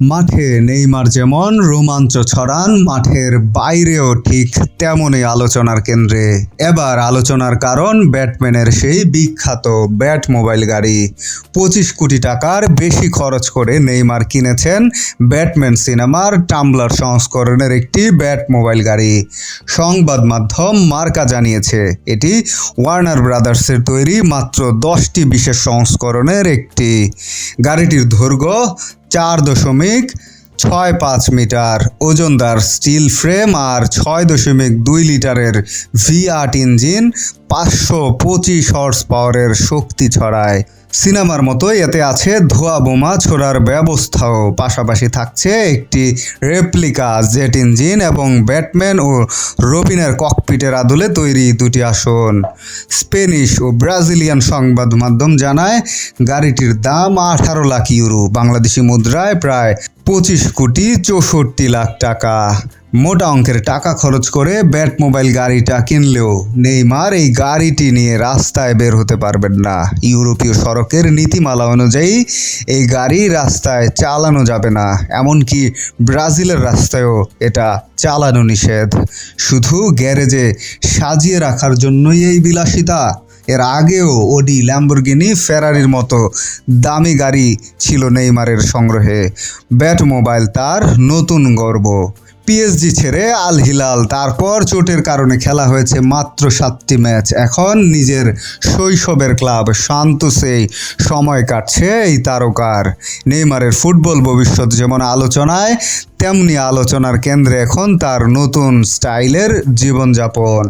মাঠে নেইমার যেমন রোমাঞ্চ ছড়ান, মাঠের বাইরেও ঠিক তেমনই আলোচনার কেন্দ্রে। এবার আলোচনার কারণ, ব্যাটম্যানের সেই বিখ্যাত ব্যাট মোবাইল গাড়ি। পঁচিশ কোটি টাকার বেশি খরচ করে নেইমার কিনেছেন ব্যাটম্যান সিনেমার টাম্বলার সংস্করণের একটি ব্যাট মোবাইল গাড়ি। সংবাদ মাধ্যম মার্কা জানিয়েছে, এটি ওয়ার্নার ব্রাদার্সের তৈরি মাত্র দশটি বিশেষ সংস্করণের একটি। গাড়িটির দৈর্ঘ্য চার দশমিক ছয় পাঁচ মিটার। ওজনদার স্টিল ফ্রেম আর ছয় দশমিক দুই লিটারের ভি আট ইঞ্জিন পাঁচশো পঁচিশ হর্স পাওয়ারের শক্তি ছড়ায়। সিনেমার মতো এতে আছে ধোয়া বোমা, ছোড়ার ব্যবস্থাও। পাশাপাশি থাকছে একটি রেপ্লিকা, জেট ইঞ্জিন এবং ব্যাটম্যান ও রবিনের ককপিটের আদলে তৈরি দুটি আসন। স্পেনিশ ও ব্রাজিলিয়ান সংবাদ মাধ্যম জানায়, গাড়িটির দাম আঠারো লাখ ইউরো। বাংলাদেশি মুদ্রায় প্রায় পঁচিশ কোটি চৌষট্টি লাখ টাকা। মোটা অঙ্কের টাকা খরচ করে ব্যাট মোবাইল গাড়িটা কিনলেও নেইমার এই গাড়িটি নিয়ে রাস্তায় বের হতে পারবেন না। ইউরোপীয় সড়কের নীতিমালা অনুযায়ী এই গাড়ি রাস্তায় চালানো যাবে না। এমনকি ব্রাজিলের রাস্তায়ও এটা চালানো নিষেধ। শুধু গ্যারেজে সাজিয়ে রাখার জন্যই এই বিলাসিতা। এর আগেও ওডি ল্যাম্বরগিনি, ফেরারির মতো দামি গাড়ি ছিল নেইমারের সংগ্রহে। ব্যাট মোবাইল তার নতুন গর্ব। পিএসজি ছেড়ে আল হিলাল তারপর চোটের কারণে খেলা হয়েছে মাত্র সাতটি ম্যাচ। এখন নিজের শৈশবের ক্লাব সান্তোসেই সময় কাটছে এই তারকার। নেইমারের ফুটবল ভবিষ্যৎ যেমন আলোচনায়, তেমনি আলোচনার কেন্দ্রে এখন তার নতুন স্টাইলের জীবনযাপন।